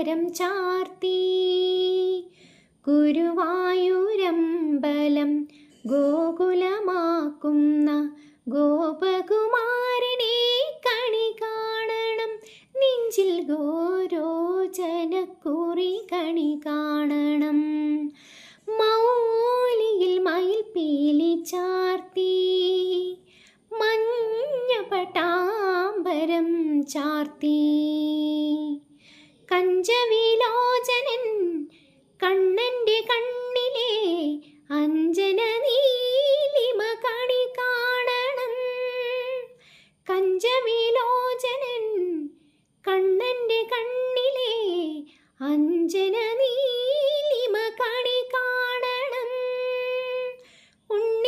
ചാർത്തി ഗുരുവായൂരമ്പലം ഗോകുലമാക്കുന്ന ഗോപകുമാരനെ കണി കാണണം. നെഞ്ചിൽ ഗോരോചനക്കുറി കണി കാണണം. മൗലിയിൽ മയിൽ പീലി ചാർത്തി. മഞ്ഞ പട്ടാമ്പരം ചാർത്തി. കുഞ്ചവിലോചനൻ കണ്ണന്റെ കണ്ണിലെ അഞ്ജന നീലിമ കണി കാണണം. കഞ്ചവിലോചനൻ കണ്ണന്റെ കണ്ണിലെ അഞ്ജന നീ